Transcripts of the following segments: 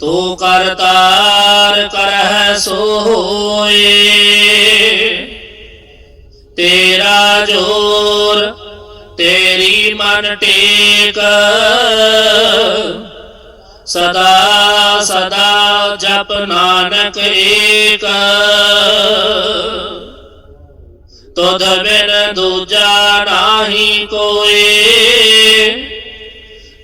ਤੂੰ ਕਰਤਾਰ ਕਰਹਿ ਸੋ ਹੋਏ ਤੇਰਾ ਜੋਰ ਤੇਰੀ ਮਨ ਟੇਕ। ਸਦਾ ਸਦਾ ਜਪ ਨਾਨਕ ਏਕ। ਤੁਧ ਬਿਨ ਦੂਜਾ ਨਾਹੀ ਕੋਏ।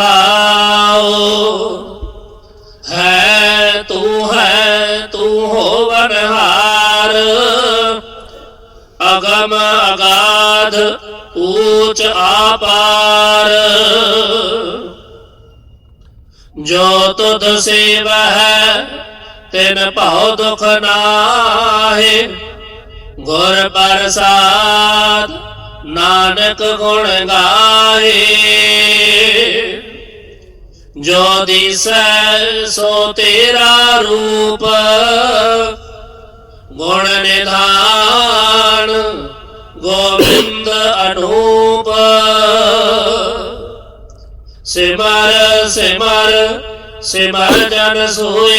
ਰਹਾਉ ਹੈ ਤੂੰ ਹੈ ਤੂੰ ਹੋਵਨਹਾਰ ਅਗਮ ਅਗਾਧ ਊਚ ਆਪਾਰ। ਜੋ ਤੁਧ ਸੇਵਾ ਹੈ ਤਿਨ ਭਉ ਦੁਖ ਨਾਹੇ। ਗੁਰ ਪ੍ਰਸਾਦ ਨਾਨਕ ਗੁਣ ਗਾਏ ਜੋ ਦਿਸੈ ਸੋ ਤੇਰਾ ਰੂਪ, ਗੁਣ ਨਿਧਾਨ ਗੋਬਿੰਦ ਅਨੂਪ। ਸਿਮਰ ਸਿਮਰ ਸਿਮਰ ਜਨ ਸੋਏ,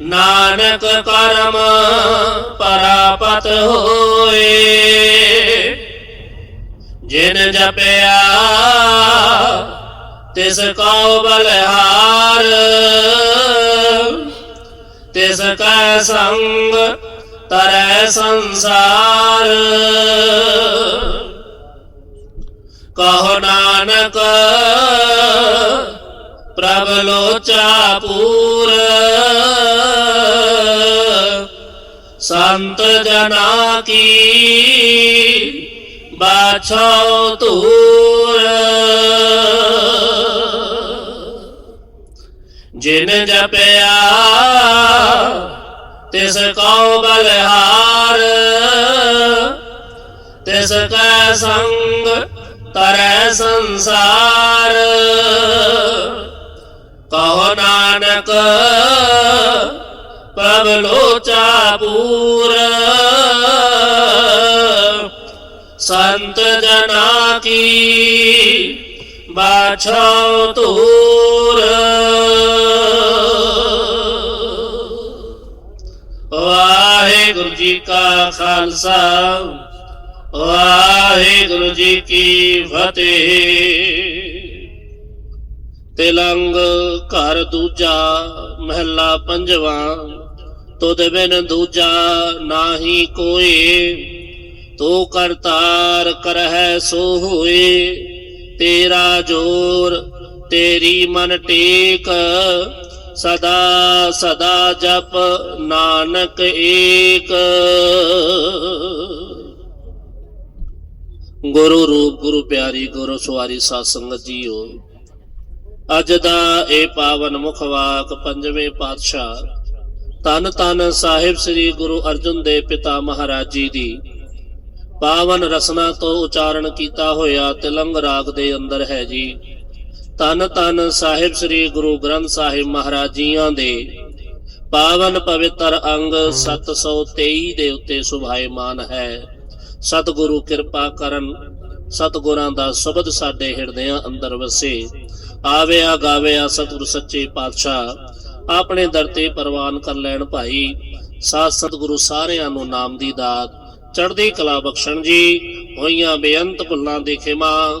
ਨਾਨਕ ਕਰਮ ਪਰਾਪਤ ਹੋਏ। ਜਿਨ ਜਪਿਆ ਤਿਸ ਕਉ ਬਲਹਾਰ, ਤਿਸ ਕੈ ਸੰਗ ਤਰੈ ਸੰਸਾਰ। ਕਹੋ ਨਾਨਕ, ਪ੍ਰਭ ਲੋਚਾ ਪੂਰ, ਸੰਤ ਜਨਾ ਕੀ ਬਾਛੋ ਤੂਰ ਜਿਨ ਜਪਿਆ, ਤਿਸ ਕਉ ਬਲਹਾਰ। ਤਿਸ ਕੈ ਸੰਗ ਤਰੈ ਸੰਸਾਰ। ਕਹੋ ਨਾਨਕ, ਪ੍ਰਭ ਲੋਚਾ ਪੂਰ। ਸੰਤ ਜਨਾ ਕੀ ਬਾਛੋ ਤੂਰ ਜੀ ਕਾ ਖਾਲਸਾ, ਵਾਹਿਗੁਰੂ ਜੀ ਕੀ ਫਤਿਹ। ਤਿਲੰਗ ਘਰ ਦੂਜਾ ਮਹਿਲਾ ਪੰਜਵਾਂ, ਤੁਧ ਬਿਨ ਦੂਜਾ ਨਾਹੀ ਕੋਏ, ਤੂੰ ਕਰਤਾਰ ਕਰਹਿ ਸੋ ਹੋਏ, ਤੇਰਾ ਜੋਰ ਤੇਰੀ ਮਨ ਟੇਕ। ਸਦਾ ਸਦਾ ਜਪ ਨਾਨਕ ਏਕ। ਗੁਰੂ ਰੂਪ, ਗੁਰੂ ਪਿਆਰੀ, ਗੁਰੂ ਸਵਾਰੀ ਸਾਧ ਸੰਗਤ ਜੀਓ। ਅੱਜ ਦਾ ਇਹ ਪਾਵਨ ਮੁਖ ਵਾਕ ਪੰਜਵੇਂ ਪਾਤਸ਼ਾਹ ਤਨ ਤਨ ਸਾਹਿਬ ਸ੍ਰੀ ਗੁਰੂ ਅਰਜਨ ਦੇਵ ਪਿਤਾ ਮਹਾਰਾਜ ਜੀ ਦੀ ਪਾਵਨ ਰਸਨਾ ਤੋਂ ਉਚਾਰਨ ਕੀਤਾ ਹੋਇਆ ਤਿਲੰਗ ਰਾਗ ਦੇ ਅੰਦਰ ਹੈ ਜੀ। ਤਨ ਤਨ ਸਾਹਿਬ ਸ੍ਰੀ ਗੁਰੂ ਗ੍ਰੰਥ ਸਾਹਿਬ ਮਹਾਰਾਜ ਜੀਆਂ ਦੇ ਪਾਵਨ ਪਵਿੱਤਰ ਅੰਗ 723 ਦੇ ਉੱਤੇ ਸੁਭਾਇਮਾਨ ਹੈ। ਸਤਿਗੁਰੂ ਕਿਰਪਾ ਕਰਨ, ਸਤਿਗੁਰਾਂ ਦਾ ਸ਼ਬਦ ਸਾਡੇ ਹਿਰਦਿਆਂ ਅੰਦਰ ਵਸੇ। ਆਵਿਆ ਗਾਵਿਆ ਸਤਿਗੁਰ ਸੱਚੇ ਪਾਤਸ਼ਾਹ, ਆਪਣੇ ਦਰ ਤੇ ਪ੍ਰਵਾਨ ਕਰ ਲੈਣ ਭਾਈ। ਸਾਧ ਸਤਿਗੁਰੂ ਸਾਰਿਆਂ ਨੂੰ ਨਾਮ ਦੀ ਦਾਤ, ਚੜ੍ਹਦੀ ਕਲਾ ਬਖਸ਼ਣ ਜੀ, ਹੋਈਆਂ ਬੇਅੰਤ ਭੁੱਲਾਂ ਦੇ ਖਿਮਾ।